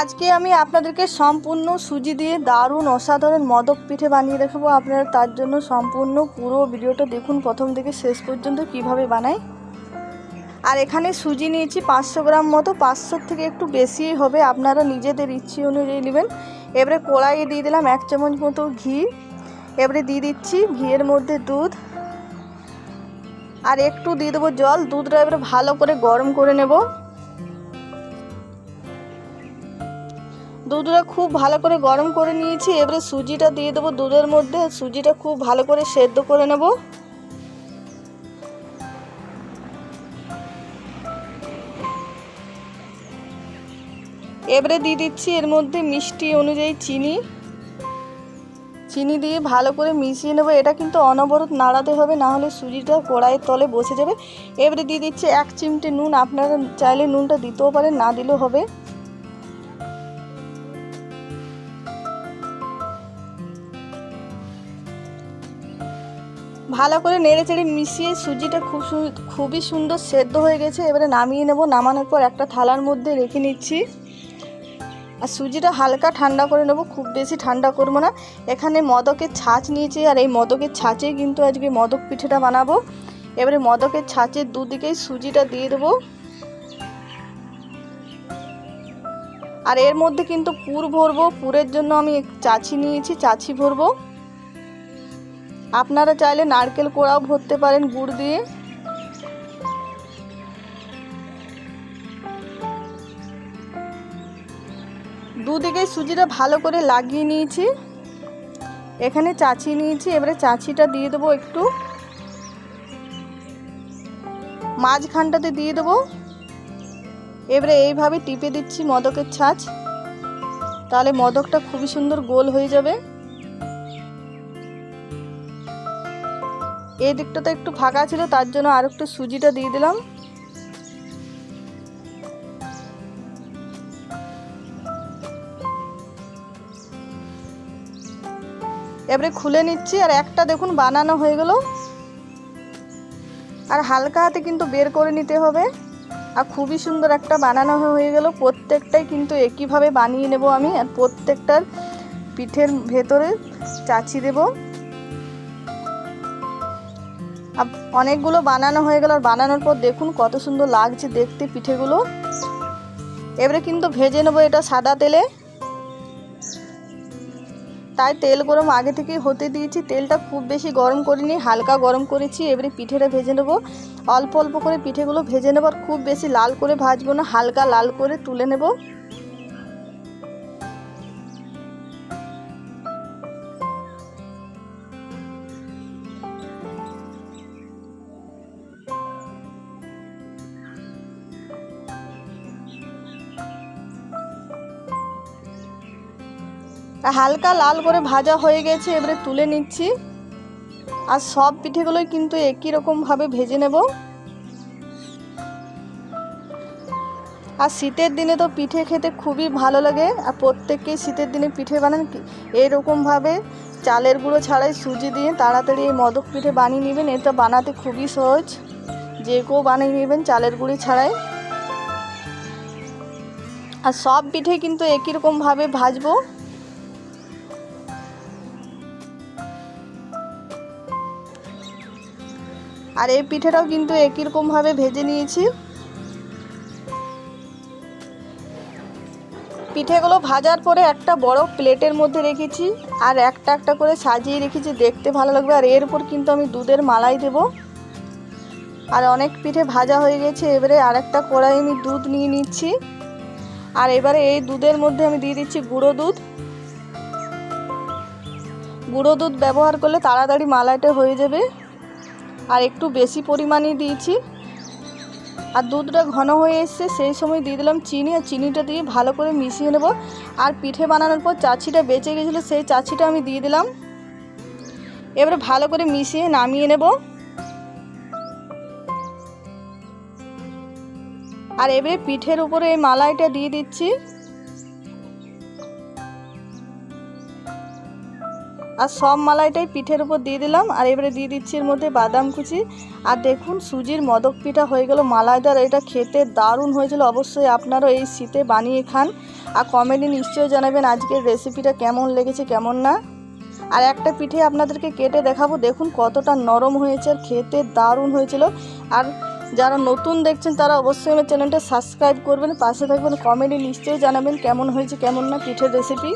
আজকে আমি আপনাদেরকে সম্পূর্ণ সুজি দিয়ে দারুণ অসাধারণ মদক পিঠে বানিয়ে দেখাবো। আপনারা তার জন্য সম্পূর্ণ পুরো ভিডিওটা দেখুন, প্রথম থেকে শেষ পর্যন্ত কীভাবে বানাই। আর এখানে সুজি নিয়েছি পাঁচশো গ্রাম মতো, পাঁচশোর থেকে একটু বেশিই হবে, আপনারা নিজেদের ইচ্ছে অনুযায়ী নেবেন। এবারে কড়াইয়ে দিয়ে দিলাম এক চামচ মতো ঘি, এবারে দিয়ে দিচ্ছি ঘিয়ের মধ্যে দুধ। আর একটু দিয়ে দেবো জল, দুধটা এবারে ভালো করে গরম করে নেব। দুধটা খুব ভালো করে গরম করে নিয়েছি। এবারে সুজিটা দিয়ে দেবো দুধের মধ্যে। সুজিটা খুব ভালো করে সেদ্ধ করে নেব। এবারে দিয়ে দিচ্ছি এর মধ্যে মিষ্টি অনুযায়ী চিনি। চিনি দিয়ে ভালো করে মিশিয়ে নেব। এটা কিন্তু অনবরত নাড়াতে হবে, না হলে সুজিটা কড়াইয়ের তলে বসে যাবে। এবারে দিয়ে দিচ্ছি এক চিমটে নুন। আপনারা চাইলে নুনটা দিতেও পারেন, না দিলেও হবে। ভালো করে নেড়ে চেড়ে মিশিয়ে সুজিটা খুব খুবই সুন্দর সেদ্ধ হয়ে গেছে। এবারে নামিয়ে নেব। নামানোর পর একটা থালার মধ্যে রেখে নিচ্ছি। আর সুজিটা হালকা ঠান্ডা করে নেব। খুব বেশি ঠান্ডা করব না। এখানে মদকের ছাঁচ নিয়েছি আর এই মদকের ছাঁচেই কিন্তু আজকে মদক পিঠেটা বানাবো। এবারে মদকের ছাঁচের দুদিকেই সুজিটা দিয়ে দেবো। আর এর মধ্যে কিন্তু পুর ভরবো। পুরের জন্য আমি চাছি নিয়েছি, চাছি ভরবো। আপনারা চাইলে নারকেল কোড়াও ভরতে পারেন, গুড় দিয়ে। দুদিকে সুজিটা ভালো করে লাগিয়ে নিয়েছি। এখানে চাচি নিয়েছি, এবারে চাচিটা দিয়ে দেবো একটু। মাঝখানটাতে দিয়ে দেবো। এবারে এইভাবে টিপে দিচ্ছি মদকের ছাঁচ। তাহলে মদকটা খুবই সুন্দর গোল হয়ে যাবে। এই দিকটাতে একটু ফাঁকা ছিল, তার জন্য আর একটু সুজিটা দিয়ে দিলাম। এবারে খুলে নিচ্ছি, আর একটা দেখুন বানানো হয়ে গেল। আর হালকা হাতে কিন্তু বের করে নিতে হবে। আর খুবই সুন্দর একটা বানানো হয়ে গেল, প্রত্যেকটাই কিন্তু একইভাবে বানিয়ে নেব আমি, আর প্রত্যেকটার পিঠের ভেতরে চাচি দেব। অনেকগুলো বানানো হয়ে গেল, আর বানানোর পর দেখুন কত সুন্দর লাগছে দেখতে পিঠেগুলো। এবারে কিন্তু ভেজে নেব এটা সাদা তেলে। তাই তেল গরম আগে থেকেই হতে দিয়েছি, তেলটা খুব বেশি গরম করিনি, হালকা গরম করেছি, এবারে পিঠেটা ভেজে নেব। অল্প অল্প করে পিঠেগুলো ভেজে নেব, আর খুব বেশি লাল করে ভাজবো না, হালকা লাল করে তুলে নেব। হালকা লাল করে ভাজা হয়ে গেছে, এবারে তুলে নিচ্ছি। আর সব পিঠেগুলোই কিন্তু একই রকমভাবে ভেজে নেব। আর শীতের দিনে তো পিঠে খেতে খুবই ভালো লাগে, আর প্রত্যেককেই শীতের দিনে পিঠে বানান এইরকমভাবে চালের গুঁড়ো ছাড়াই সুজি দিয়ে তাড়াতাড়ি এই মদক পিঠে বানিয়ে নেবেন, এটা বানাতে খুবই সহজ। যে কেউ বানিয়ে নেবেন চালের গুঁড়ি ছাড়াই। আর সব পিঠে কিন্তু একই রকমভাবে ভাজবো। আর এই পিঠেটাও কিন্তু একই রকমভাবে ভেজে নিয়েছি। পিঠেগুলো ভাজার পরে একটা বড় প্লেটের মধ্যে রেখেছি আর একটা একটা করে সাজিয়ে রেখেছি, দেখতে ভালো লাগবে। আর এর উপর কিন্তু আমি দুধের মালাই দেব। আর অনেক পিঠে ভাজা হয়ে গেছে, এবারে আরেকটা কড়াই আমি দুধ নিয়ে নিচ্ছি। আর এবারে এই দুধের মধ্যে আমি দিয়ে দিচ্ছি গুঁড়ো দুধ। গুঁড়ো দুধ ব্যবহার করলে তাড়াতাড়ি মালাইটা হয়ে যাবে। আর একটু বেশি পরিমাণে দিয়েছি। আর দুধটা ঘন হয়ে এসছে, সেই সময় দিয়ে দিলাম চিনি আর চিনিটা দিয়ে ভালো করে মিশিয়ে নেব। আর পিঠে বানানোর পর চাচিটা বেঁচে গেছিল, সেই চাচিটা আমি দিয়ে দিলাম। এবারে ভালো করে মিশিয়ে নামিয়ে নেব। আর এবারে পিঠের উপরে এই মালাইটা দিয়ে দিচ্ছি। আর সব মালাইটাই পিঠের উপর দিয়ে দিলাম আর এবারে দিয়ে দিচ্ছি এর মধ্যে বাদাম কুচি। আর দেখুন, সুজির মদক পিঠা হয়ে গেল মালাইদার, এটা খেতে দারুণ হয়েছিল। অবশ্যই আপনারাও এই শীতে বানিয়ে খান। আর কমেন্টে নিশ্চয়ই জানাবেন আজকের রেসিপিটা কেমন লেগেছে, কেমন না। আর একটা পিঠে আপনাদেরকে কেটে দেখাবো। দেখুন কতটা নরম হয়েছে, আর খেতে দারুণ হয়েছিল। আর যারা নতুন দেখছেন, তারা অবশ্যই আমার চ্যানেলটা সাবস্ক্রাইব করবেন, পাশে থাকবেন। কমেন্টে নিশ্চয়ই জানাবেন কেমন হয়েছে, কেমন না পিঠের রেসিপি